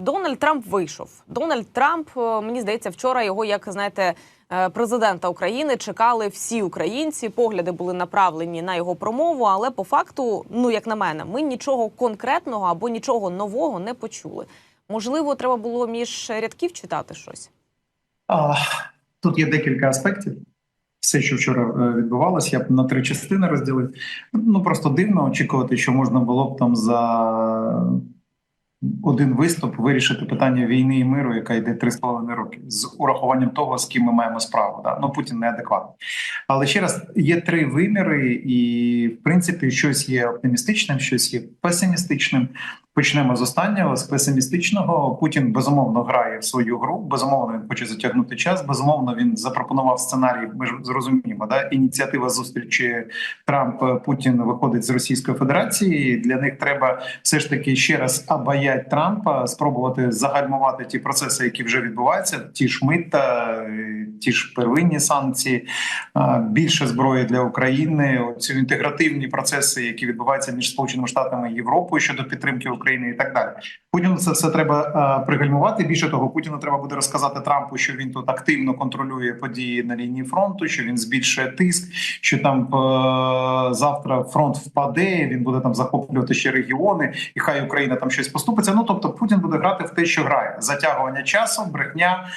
Дональд Трамп вийшов. Дональд Трамп, е, мені здається, вчора його, як знаєте, е, президента України чекали всі українці. Погляди були направлені на його промову, але по факту, ну як на мене, ми нічого конкретного або нічого нового не почули. Можливо, треба було між рядків читати щось. А, тут є декілька аспектів. Все, що вчора е, відбувалося, я б на три частини розділив. Ну просто дивно очікувати, що можна було б там за один виступ вирішити питання війни і миру, яка йде три з половиною роки, з урахуванням того, з ким ми маємо справу. Да? Ну Путін неадекватний. Але ще раз є три виміри, і в принципі щось є оптимістичним, щось є песимістичним. Почнемо з останнього з песимістичного. Путін безумовно грає в свою гру. Безумовно, він хоче затягнути час. Безумовно, він запропонував сценарій. Ми ж зрозуміємо, да ініціатива зустрічі Трамп Путін виходить з Російської Федерації. Для них треба все ж таки ще раз обаять Трампа, спробувати загальмувати ті процеси, які вже відбуваються. Ті ж мита, ті ж первинні санкції, більше зброї для України. Ці інтегративні процеси, які відбуваються між Сполученими Штатами і Європою щодо підтримки України і так далі. Путіну це все треба е, пригальмувати. Більше того, Путіну треба буде розказати Трампу, що він тут активно контролює події на лінії фронту, що він збільшує тиск, що там е, завтра фронт впаде. Він буде там захоплювати ще регіони, і хай Україна там щось поступиться. Ну тобто Путін буде грати в те, що грає затягування часу, брехня.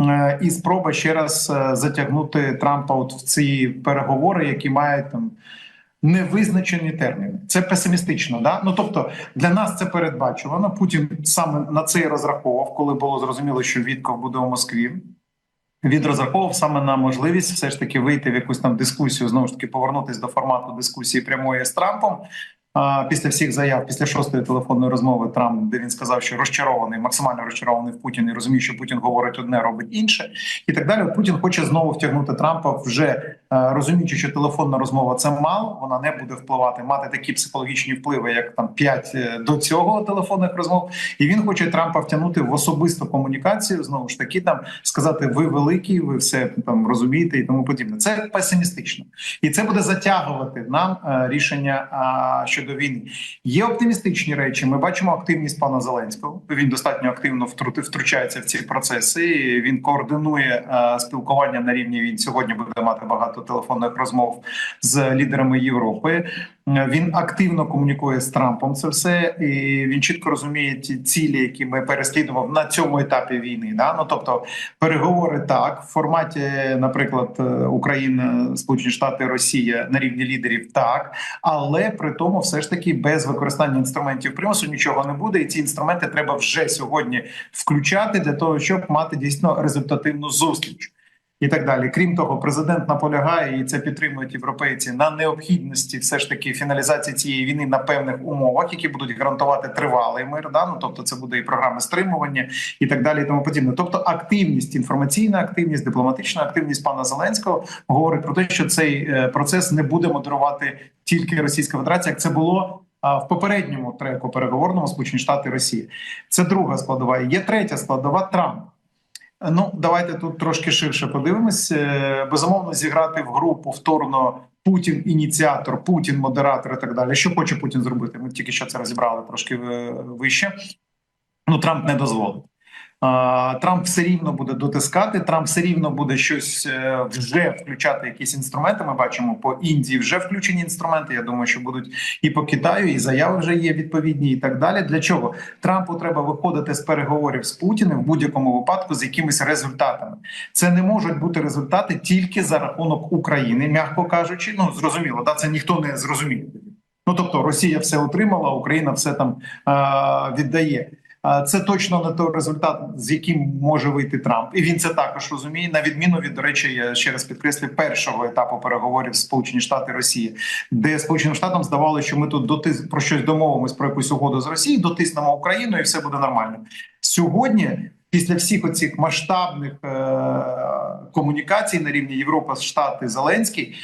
е, І спроба ще раз затягнути Трампа от в ці переговори, які мають там невизначені терміни. Це песимістично. Да? Ну тобто для нас це передбачувано. Путін саме на це і розраховував, коли було зрозуміло, що Вітков буде у Москві. Він розраховував саме на можливість все ж таки вийти в якусь там дискусію, знову ж таки повернутися до формату дискусії прямої з Трампом. Після всіх заяв, після шостої телефонної розмови Трамп, де він сказав, що розчарований, максимально розчарований в Путін і розуміє, що Путін говорить одне, робить інше, і так далі. Путін хоче знову втягнути Трампа, вже е, розуміючи, що телефонна розмова це мало, вона не буде впливати, мати такі психологічні впливи, як там п'ять е, до цього телефонних розмов. І він хоче Трампа втягнути в особисту комунікацію. Знову ж таки, там сказати: ви великий, ви все там розумієте і тому подібне. Це песимістично, і це буде затягувати нам е, рішення а, щодо війни. Є оптимістичні речі. Ми бачимо активність пана Зеленського. Він достатньо активно втручається в ці процеси. Він координує е, спілкування на рівні. Він сьогодні буде мати багато телефонних розмов з лідерами Європи. Він активно комунікує з Трампом. Це все і він чітко розуміє ті цілі, які ми переслідував на цьому етапі війни. Да? Ну тобто переговори так в форматі, наприклад, е, Україна, Сполучені Штати, Росія на рівні лідерів, так але при тому, все ж таки, без використання інструментів примусу нічого не буде, і ці інструменти треба вже сьогодні включати для того, щоб мати дійсно результативну зустріч. І так далі, крім того, президент наполягає і це підтримують європейці на необхідності, все ж таки фіналізації цієї війни на певних умовах, які будуть гарантувати тривалий мир. Да? Ну, тобто, це буде і програми стримування, і так далі, і тому подібне. Тобто, активність, інформаційна активність, дипломатична активність пана Зеленського говорить про те, що цей е, процес не буде модерувати тільки Російська Федерація, як це було. В попередньому треку переговорному Сполучені Штати і Росія це друга складова. Є третя складова Трамп. Ну, давайте тут трошки ширше подивимось. Е, Безумовно, зіграти в гру повторно Путін ініціатор, Путін модератор і так далі. Що хоче Путін зробити? Ми тільки що це розібрали трошки е, вище. Ну, Трамп не дозволить. Трамп все рівно буде дотискати. Трамп все рівно буде щось е, вже включати якісь інструменти. Ми бачимо по Індії вже включені інструменти. Я думаю, що будуть і по Китаю, і заяви вже є відповідні, і так далі. Для чого Трампу треба виходити з переговорів з Путіним в будь-якому випадку з якимись результатами? Це не можуть бути результати тільки за рахунок України, м'яко кажучи. Ну зрозуміло, да це ніхто не зрозуміє. Ну тобто Росія все отримала, Україна все там а, віддає. А, Це точно не той результат, з яким може вийти Трамп, і він це також розуміє. На відміну від до речі, я ще раз підкреслю першого етапу переговорів Сполучені Штати Росії, де Сполученим Штатам здавалося, що ми тут дотис про щось домовимось про якусь угоду з Росією, дотиснемо Україну, і все буде нормально. Сьогодні, після всіх оцих масштабних е- комунікацій на рівні Європа, Штати, Зеленський.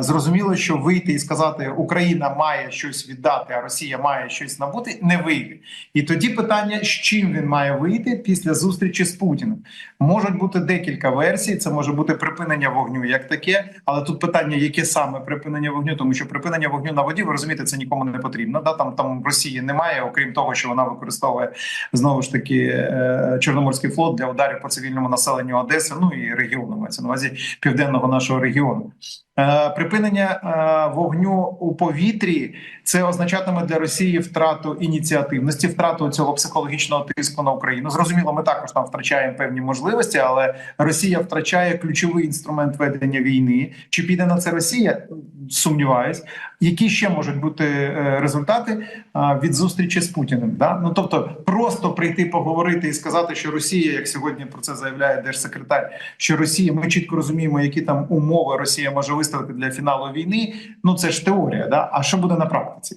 Зрозуміло, що вийти і сказати Україна має щось віддати, а Росія має щось набути, не вийде. І тоді питання: з чим він має вийти після зустрічі з Путіним? Можуть бути декілька версій. Це може бути припинення вогню, як таке, але тут питання, яке саме припинення вогню, тому що припинення вогню на воді, ви розумієте, це нікому не потрібно. Да, там там Росії немає, окрім того, що вона використовує знову ж таки е, Чорноморський флот для ударів по цивільному населенню Одеси, ну і регіону мається на увазі південного нашого регіону. Е, Припинення е, вогню у повітрі це означатиме для Росії втрату ініціативності, втрату цього психологічного тиску на Україну. Зрозуміло, ми також там втрачаємо певні можливості, але Росія втрачає ключовий інструмент ведення війни. Чи піде на це Росія? Сумніваюсь, які ще можуть бути е, результати від зустрічі з Путіним? Да? Ну тобто, просто прийти поговорити і сказати, що Росія, як сьогодні про це заявляє держсекретар, що Росія, ми чітко розуміємо, які там умови Росія може виставити для фіналу війни. Ну це ж теорія. Да? А що буде на практиці?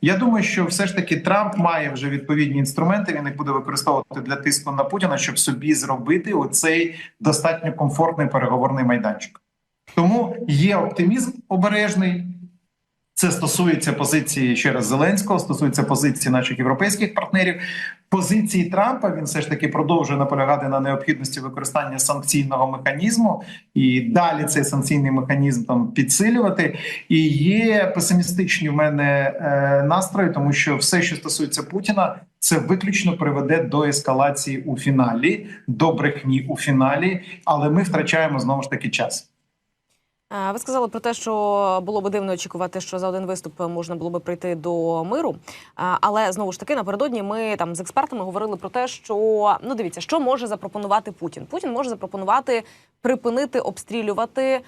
Я думаю, що все ж таки Трамп має вже відповідні інструменти. Він їх буде використовувати для тиску на Путіна, щоб собі зробити оцей достатньо комфортний переговорний майданчик. Тому є оптимізм обережний. Це стосується позиції ще раз Зеленського, стосується позиції наших європейських партнерів. Позиції Трампа він все ж таки продовжує наполягати на необхідності використання санкційного механізму і далі цей санкційний механізм там підсилювати. І є песимістичні в мене е, настрої, тому що все, що стосується Путіна, це виключно приведе до ескалації у фіналі, до брехні у фіналі, але ми втрачаємо знову ж таки час. Ви сказали про те, що було би дивно очікувати, що за один виступ можна було би прийти до миру. Але знову ж таки напередодні ми там з експертами говорили про те, що ну дивіться, що може запропонувати Путін. Путін може запропонувати припинити обстрілювати е,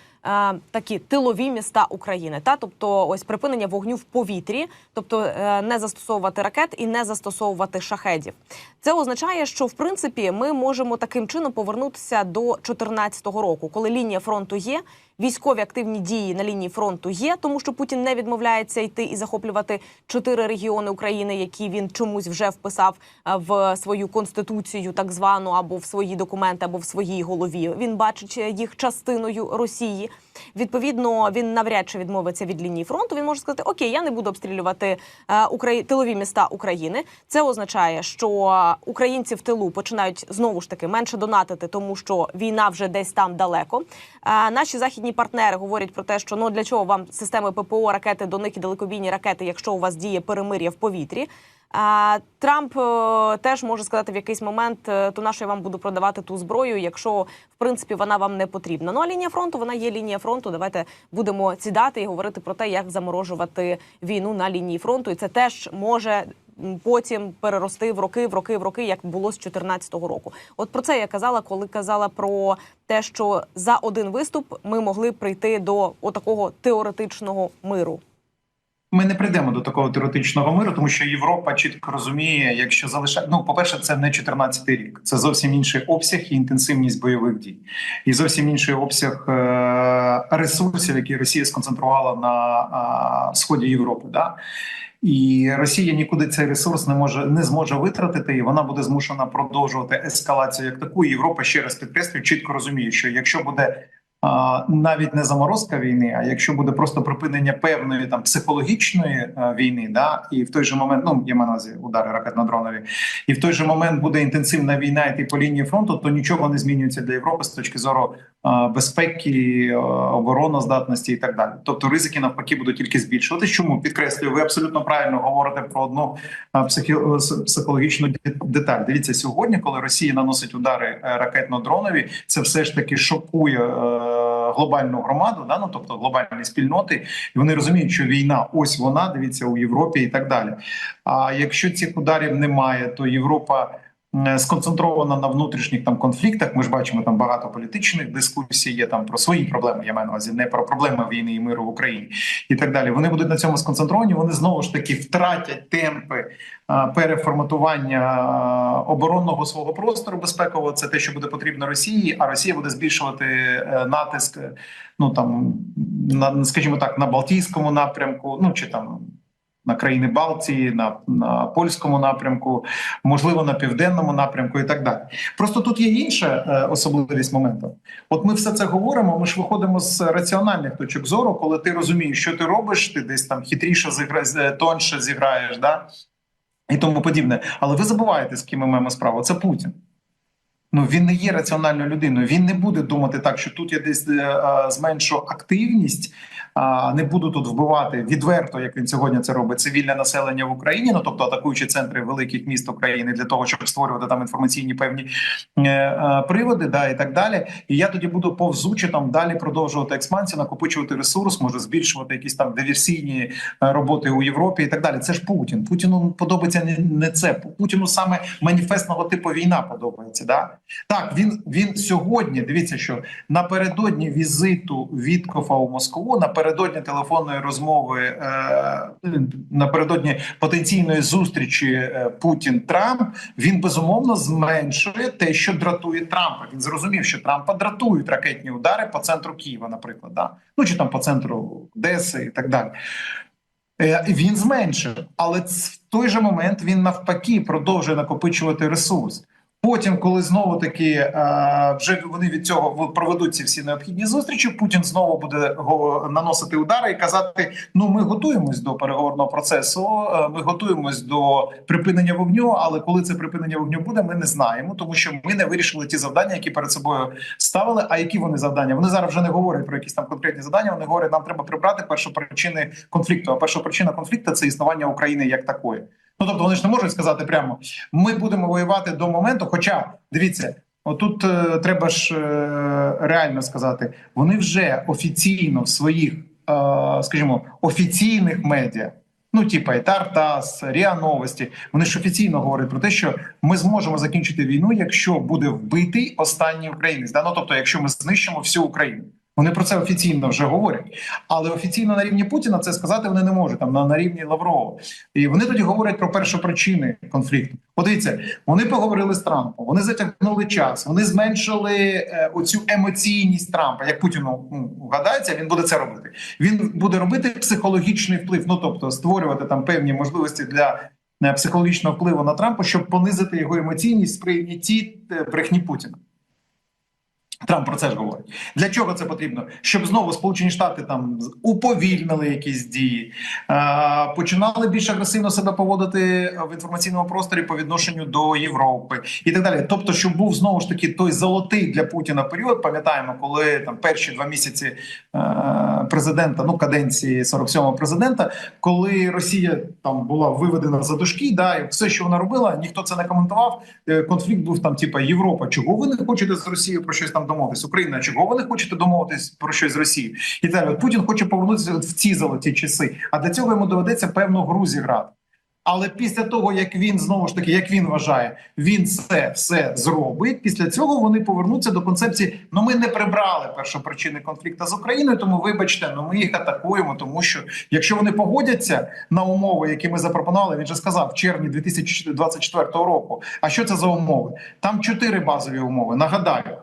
такі тилові міста України. Та тобто, ось припинення вогню в повітрі, тобто е, не застосовувати ракет і не застосовувати шахедів. Це означає, що в принципі ми можемо таким чином повернутися до 2014 року, коли лінія фронту є. Військові активні дії на лінії фронту є, тому що Путін не відмовляється йти і захоплювати чотири регіони України, які він чомусь вже вписав е, в свою конституцію, так звану, або в свої документи, або в своїй голові. Він бачить е, їх частиною Росії. Відповідно, він навряд чи відмовиться від лінії фронту. Він може сказати: Окей, я не буду обстрілювати е, Украї... тилові міста України. Це означає, що українці в тилу починають знову ж таки менше донатити, тому що війна вже десь там далеко. Наші західні партнери говорять про те, що ну для чого вам системи ППО, ракети до них і далекобійні ракети, якщо у вас діє перемир'я в повітрі. А Трамп е, теж може сказати в якийсь момент, е, то на я вам буду продавати ту зброю, якщо в принципі вона вам не потрібна. Ну а лінія фронту вона є лінія фронту. Давайте будемо сідати і говорити про те, як заморожувати війну на лінії фронту, і це теж може. Потім перерости в роки, в роки, в роки, як було з 2014 року. От про це я казала, коли казала про те, що за один виступ ми могли прийти до отакого теоретичного миру. Ми не прийдемо до такого теоретичного миру, тому що Європа чітко розуміє, якщо залишає ну, по перше, це не 14-й рік, це зовсім інший обсяг і інтенсивність бойових дій, і зовсім інший обсяг е- ресурсів, які Росія сконцентрувала на сході Європи. Да? І Росія нікуди цей ресурс не може не зможе витратити, і вона буде змушена продовжувати ескалацію як таку. Європа ще раз підкреслюю, чітко розуміє, що якщо буде а, навіть не заморозка війни, а якщо буде просто припинення певної там психологічної е, війни, да і в той же момент, ну я маю на удари ракетно-дронові, і в той же момент буде інтенсивна війна йти по лінії фронту, то нічого не змінюється для Європи з точки зору безпеки, е, обороноздатності і так далі. Тобто ризики навпаки будуть тільки збільшуватись. Чому підкреслюю, ви абсолютно правильно говорите про одну е, психі- е, психологічну деталь. Дивіться сьогодні, коли Росія наносить удари е, ракетно-дронові, це все ж таки шокує е, глобальну громаду, да ну тобто глобальні спільноти, і вони розуміють, що війна ось вона дивіться у Європі і так далі. А якщо цих ударів немає, то Європа. Е, Сконцентрована на внутрішніх там конфліктах. Ми ж бачимо там багато політичних дискусій. Є там про свої проблеми. Я маю на увазі не про проблеми війни і миру в Україні і так далі. Вони будуть на цьому сконцентровані. Вони знову ж таки втратять темпи переформатування оборонного свого простору безпекового. Це те, що буде потрібно Росії, а Росія буде збільшувати е, натиск. е, Ну там на скажімо так, на Балтійському напрямку, ну чи там на країни Балтії, на, на польському напрямку, можливо, на південному напрямку і так далі. Просто тут є інша е, особливість моменту. От ми все це говоримо. Ми ж виходимо з раціональних точок зору, коли ти розумієш, що ти робиш, ти десь там хитріше зіграєш, тоньше зіграєш, да і тому подібне. Але ви забуваєте, з ким ми маємо справу. Це Путін. Ну він не є раціональною людиною. Він не буде думати так, що тут я десь е, е, зменшу активність, а не буду тут вбивати відверто, як він сьогодні це робить, цивільне населення в Україні. Ну тобто атакуючи центри великих міст України для того, щоб створювати там інформаційні певні е, е, приводи, да і так далі. І я тоді буду повзучи там далі продовжувати експансію, накопичувати ресурс, може збільшувати якісь там диверсійні роботи у Європі і так далі. Це ж Путін. Путіну подобається не це. Путіну саме маніфестного типу війна подобається. Да? Так, він він сьогодні. Дивіться, що напередодні візиту Віткофа у Москву, напередодні телефонної розмови, е, напередодні потенційної зустрічі е, Путін Трамп, він безумовно зменшує те, що дратує Трампа. Він зрозумів, що Трампа дратують ракетні удари по центру Києва, наприклад, да? ну чи там по центру Одеси і так далі. Е, Він зменшив, але в той же момент він навпаки продовжує накопичувати ресурс. Потім, коли знову таки е, вже вони від цього проведуть ці всі необхідні зустрічі, Путін знову буде наносити удари і казати: ну ми готуємось до переговорного процесу, е, ми готуємось до припинення вогню. Але коли це припинення вогню буде, ми не знаємо, тому що ми не вирішили ті завдання, які перед собою ставили. А які вони завдання? Вони зараз вже не говорять про якісь там конкретні завдання. Вони говорять, нам треба прибрати першопричини конфлікту. А перша причина конфлікту це існування України як такої. Ну тобто вони ж не можуть сказати прямо: ми будемо воювати до моменту. Хоча дивіться, отут е, треба ж е, реально сказати, вони вже офіційно в своїх, е, скажімо, офіційних медіа. Ну, типа і Тартас, Ріа Новості. Вони ж офіційно говорять про те, що ми зможемо закінчити війну, якщо буде вбитий останній українець. Да? Ну, тобто, якщо ми знищимо всю Україну. Вони про це офіційно вже говорять, але офіційно на рівні Путіна це сказати вони не можуть там на, на рівні Лаврова. І вони тоді говорять про першопричини конфлікту. Подивіться, вони поговорили з Трампом, вони затягнули час, вони зменшили е, оцю емоційність Трампа. Як Путіну ну, вгадається, він буде це робити. Він буде робити психологічний вплив, ну тобто створювати там певні можливості для е, психологічного впливу на Трампа, щоб понизити його емоційність в сприйнятті е, брехні Путіна. Трамп про це ж говорить. Для чого це потрібно? Щоб знову Сполучені Штати там уповільнили якісь дії, е, починали більш агресивно себе поводити в інформаційному просторі по відношенню до Європи і так далі. Тобто, щоб був знову ж таки той золотий для Путіна період. Пам'ятаємо, коли там перші два місяці е, президента, ну каденції 47-го президента, коли Росія там була виведена за дужки, да, і все, що вона робила, ніхто це не коментував. Е, Конфлікт був там, типа Європа. Чого ви не хочете з Росією про щось там домовитись? Україна, чого ви не хочете домовитись про щось з Росією? І далі Путін хоче повернутися в ці золоті часи. А для цього йому доведеться певну гру зіграти. Але після того, як він знову ж таки, як він вважає, він це все зробить. Після цього вони повернуться до концепції: ну ми не прибрали першопричини конфлікту з Україною, тому вибачте, ну ми їх атакуємо. Тому що якщо вони погодяться на умови, які ми запропонували, він же сказав в червні 2024 року. А що це за умови? Там чотири базові умови. Нагадаю.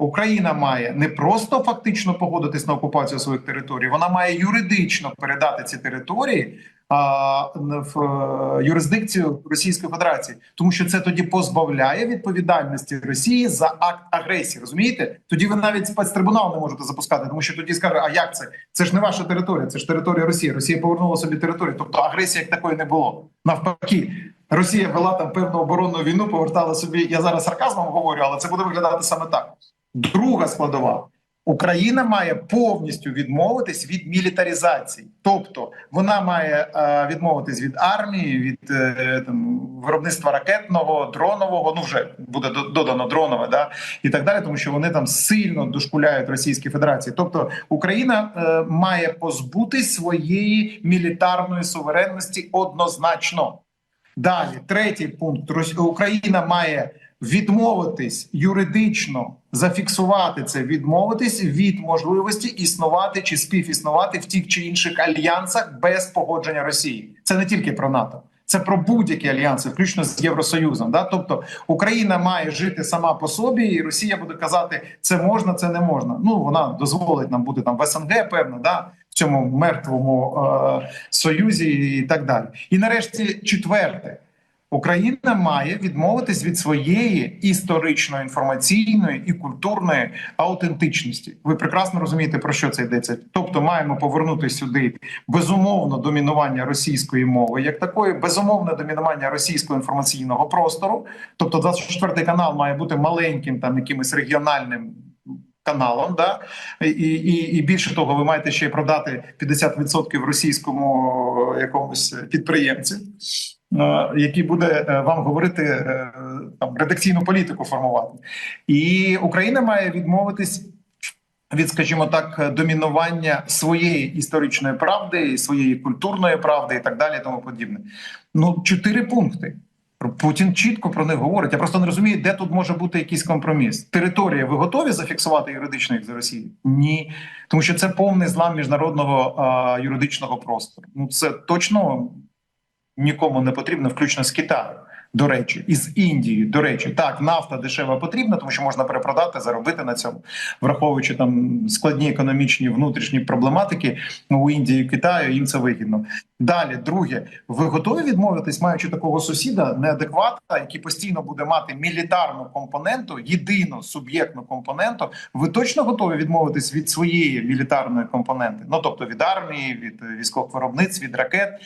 Україна має не просто фактично погодитись на окупацію своїх територій, вона має юридично передати ці території а, в е, юрисдикцію Російської Федерації, тому що це тоді позбавляє відповідальності Росії за акт агресії. Розумієте? Тоді ви навіть спецтрибунал не можете запускати, тому що тоді скаже: а як це? Це ж не ваша територія, це ж територія Росії. Росія повернула собі територію. Тобто агресії як такої не було. Навпаки, Росія вела там певну оборонну війну, повертала собі. Я зараз сарказмом говорю, але це буде виглядати саме так. Друга складова. Україна має повністю відмовитись від мілітаризації, тобто вона має е, відмовитись від армії, від е, там виробництва ракетного, дронового. Ну вже буде додано дронове, да і так далі, тому що вони там сильно дошкуляють Російській Федерації. Тобто Україна е, має позбутись своєї мілітарної суверенності однозначно. Далі, третій пункт: Україна має відмовитись юридично зафіксувати це, відмовитись від можливості існувати чи співіснувати в тих чи інших альянсах без погодження Росії. Це не тільки про НАТО. Це про будь-які альянси, включно з Євросоюзом. Да? Тобто Україна має жити сама по собі, і Росія буде казати, це можна, це не можна. Ну вона дозволить нам бути там в СНГ, певно, да в цьому мертвому е, союзі і так далі. І нарешті, четверте. Україна має відмовитись від своєї історичної, інформаційної і культурної аутентичності. Ви прекрасно розумієте про що це йдеться. Тобто, маємо повернути сюди безумовно домінування російської мови, як такої, безумовне домінування російського інформаційного простору. Тобто, 24 канал має бути маленьким, там якимось регіональним. Каналом, да і, і, і більше того, ви маєте ще й продати 50% російському е, якомусь підприємцю, е, який буде е, вам говорити е, там редакційну політику формувати, і Україна має відмовитись від, скажімо так, домінування своєї історичної правди, своєї культурної правди і так далі, і тому подібне. Ну, чотири пункти. Путін чітко про них говорить. Я просто не розумію, де тут може бути якийсь компроміс. Територія, ви готові зафіксувати юридично їх за Росію? Ні, тому що це повний злам міжнародного а, юридичного простору. Ну це точно нікому не потрібно, включно з Китаю. До речі, і з Індії. До речі, так нафта дешева потрібна, тому що можна перепродати, заробити на цьому, враховуючи там складні економічні внутрішні проблематики ну, у Індії Китаю. Їм це вигідно. Далі, друге, ви готові відмовитись, маючи такого сусіда неадеквата, який постійно буде мати мілітарну компоненту, єдину суб'єктну компоненту. Ви точно готові відмовитись від своєї мілітарної компоненти? Ну тобто від армії, від військових виробництв, від ракет.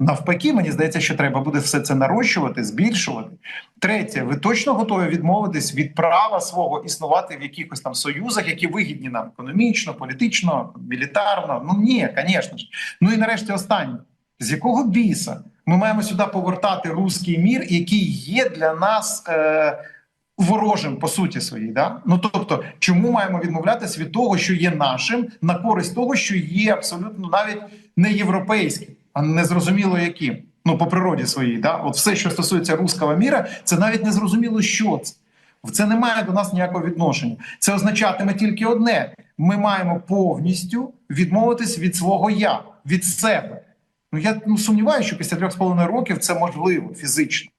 Навпаки, мені здається, що треба буде все це нарощувати, збільшувати. Третє, ви точно готові відмовитись від права свого існувати в якихось там союзах, які вигідні нам економічно, політично, мілітарно. Ну ні, звісно ж. Ну і нарешті останнє. З якого біса ми маємо сюди повертати руський мір, який є для нас е, ворожим по суті своїй? Да? Ну тобто, чому маємо відмовлятися від того, що є нашим, на користь того, що є абсолютно навіть не європейським, а незрозуміло яким. Ну по природі своїй, да, от все, що стосується руського міра, це навіть не зрозуміло, що це. Це не має до нас ніякого відношення. Це означатиме тільки одне: ми маємо повністю відмовитись від свого я, від себе. Ну я ну, сумніваюся, що після трьох з половиною років це можливо фізично.